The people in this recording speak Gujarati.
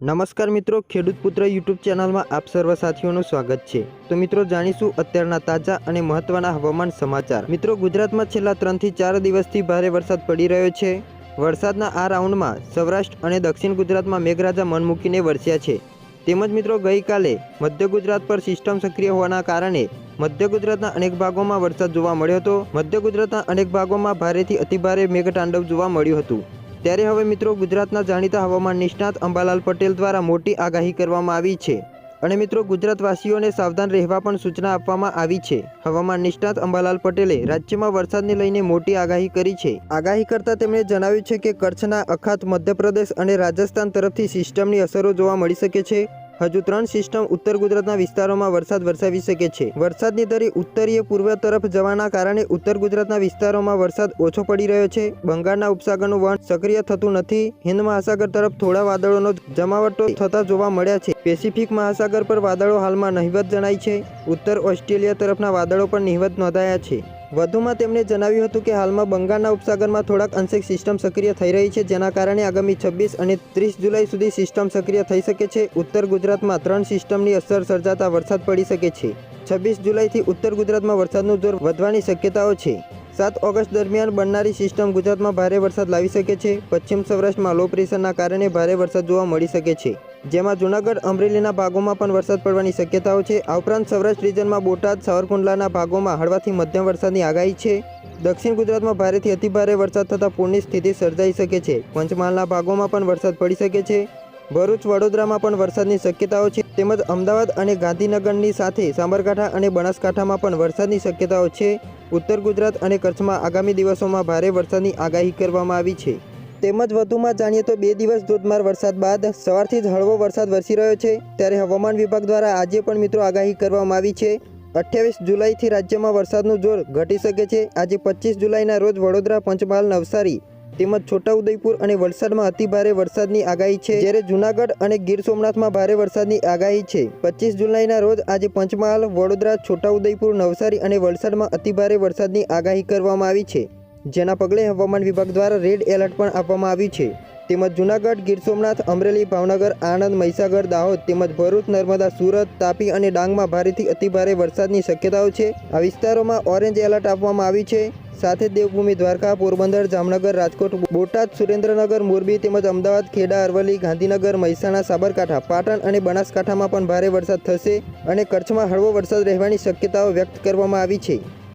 નમસ્કાર મિત્રો, ખેડૂત પુત્ર યુટ્યુબ ચેનલમાં આપ સર્વ સાથીઓનું સ્વાગત છે. તો મિત્રો, જાણીશું અત્યારના તાજા અને મહત્વના હવામાન સમાચાર. મિત્રો, ગુજરાતમાં છેલ્લા ત્રણથી ચાર દિવસથી ભારે વરસાદ પડી રહ્યો છે. વરસાદના આ રાઉન્ડમાં સૌરાષ્ટ્ર અને દક્ષિણ ગુજરાતમાં મેઘરાજા મન મૂકીને વરસ્યા છે. તેમજ મિત્રો, ગઈકાલે મધ્ય ગુજરાત પર સિસ્ટમ સક્રિય હોવાના કારણે મધ્ય ગુજરાતના અનેક ભાગોમાં વરસાદ જોવા મળ્યો હતો. મધ્ય ગુજરાતના અનેક ભાગોમાં ભારેથી અતિભારે મેઘતાંડવ જોવા મળ્યું હતું. ત્યારે હવે મિત્રો ગુજરાતના જાણીતા હવામાન નિષ્ણાત અંબાલાલ પટેલ દ્વારા મોટી આગાહી કરવામાં આવી છે. અને મિત્રો ગુજરાતવાસીઓને સાવધાન રહેવા પણ સૂચના આપવામાં આવી છે. હવામાન નિષ્ણાત અંબાલાલ પટેલે રાજ્યમાં વરસાદને લઈને મોટી આગાહી કરી છે. આગાહી કરતા તેમણે જણાવ્યું છે કે કચ્છના અખાત મધ્યપ્રદેશ અને રાજસ્થાન તરફથી સિસ્ટમની અસરો જોવા મળી શકે છે. હજુ ત્રણ સિસ્ટમ ઉત્તર ગુજરાતના વિસ્તારોમાં વરસાદ વરસાવી શકે છે. વરસાદની દરી ઉત્તરીય પૂર્વ તરફ જવાના કારણે ઉત્તર ગુજરાતના વિસ્તારોમાં વરસાદ ઓછો પડી રહ્યો છે. બંગાળના ઉપસાગરનું વહન સક્રિય થતું નથી. હિન્દ મહાસાગર તરફ થોડા વાદળોનો જમાવટો થતા જોવા મળ્યા છે. પેસિફિક મહાસાગર પર વાદળો હાલમાં નહિવત જણાય છે. ઉત્તર ઓસ્ટ્રેલિયા તરફના વાદળો પણ નહિવત નોંધાયા છે. વધુમાં તેમણે જણાવ્યું હતું કે હાલમાં બંગાળના ઉપસાગરમાં થોડાક અંશે સિસ્ટમ સક્રિય થઈ રહી છે, જેના કારણે આગામી છવ્વીસ અને ત્રીસ જુલાઈ સુધી સિસ્ટમ સક્રિય થઈ શકે છે. ઉત્તર ગુજરાતમાં ત્રણ સિસ્ટમની અસર સર્જાતા વરસાદ પડી શકે છે. છવ્વીસ જુલાઈથી ઉત્તર ગુજરાતમાં વરસાદનું જોર વધવાની શક્યતાઓ છે. સાત ઓગસ્ટ દરમિયાન બનનારી સિસ્ટમ ગુજરાતમાં ભારે વરસાદ લાવી શકે છે. પશ્ચિમ સૌરાષ્ટ્રમાં લો પ્રેશરના કારણે ભારે વરસાદ જોવા મળી શકે છે. જેમાં જૂનાગઢ, અમરેલીના ભાગોમાં પણ વરસાદ પડવાની શક્યતાઓ છે. આ ઉપરાંત સૌરાષ્ટ્ર રીજનમાં બોટાદ, સાવરકુંડલાના ભાગોમાં હળવાથી મધ્યમ વરસાદની આગાહી છે. દક્ષિણ ગુજરાતમાં ભારેથી અતિભારે વરસાદ થતાં પૂરની સ્થિતિ સર્જાઈ શકે છે. પંચમહાલના ભાગોમાં પણ વરસાદ પડી શકે છે. ભરૂચ, વડોદરામાં પણ વરસાદની શક્યતાઓ છે. તેમજ અમદાવાદ અને ગાંધીનગરની સાથે સાબરકાંઠા અને બનાસકાંઠામાં પણ વરસાદની શક્યતાઓ છે. ઉત્તર ગુજરાત અને કચ્છમાં આગામી દિવસોમાં ભારે વરસાદની આગાહી કરવામાં આવી છે. તેમજ વધુમાં જાણીએ તો બે દિવસ ધોધમાર વરસાદ બાદ સવારથી જ હળવો વરસાદ વરસી રહ્યો છે. ત્યારે હવામાન વિભાગ દ્વારા આજે પણ મિત્રો આગાહી કરવામાં આવી છે. અઠ્યાવીસ જુલાઈથી રાજ્યમાં વરસાદનું જોર ઘટી શકે છે. આજે પચીસ જુલાઈના રોજ વડોદરા, પંચમહાલ, નવસારી તેમજ છોટાઉદેપુર અને વલસાડમાં અતિભારે વરસાદની આગાહી છે. જ્યારે જૂનાગઢ અને ગીર સોમનાથમાં ભારે વરસાદની આગાહી છે. પચીસ જુલાઈના રોજ આજે પંચમહાલ, વડોદરા, છોટાઉદેપુર, નવસારી અને વલસાડમાં અતિભારે વરસાદની આગાહી કરવામાં આવી છે. જેના પગલે હવામાન વિભાગ દ્વારા રેડ એલર્ટ પણ આપવામાં આવ્યું છે. તેમજ જૂનાગઢ, ગીર સોમનાથ, અમરેલી, ભાવનગર, આણંદ, મહીસાગર, દાહોદ તેમજ ભરૂચ, નર્મદા, સુરત, તાપી અને ડાંગમાં ભારેથી અતિભારે વરસાદની શક્યતાઓ છે. આ વિસ્તારોમાં ઓરેન્જ એલર્ટ આપવામાં આવ્યું છે. સાથે દેવભૂમિ, દ્વારકા, પોરબંદર, જામનગર, રાજકોટ, બોટાદ, સુરેન્દ્રનગર, મોરબી તેમજ અમદાવાદ, ખેડા, અરવલ્લી, ગાંધીનગર, મહેસાણા, સાબરકાંઠા, પાટણ અને બનાસકાંઠામાં પણ ભારે વરસાદ થશે અને કચ્છમાં હળવો વરસાદ રહેવાની શક્યતાઓ વ્યક્ત કરવામાં આવી છે.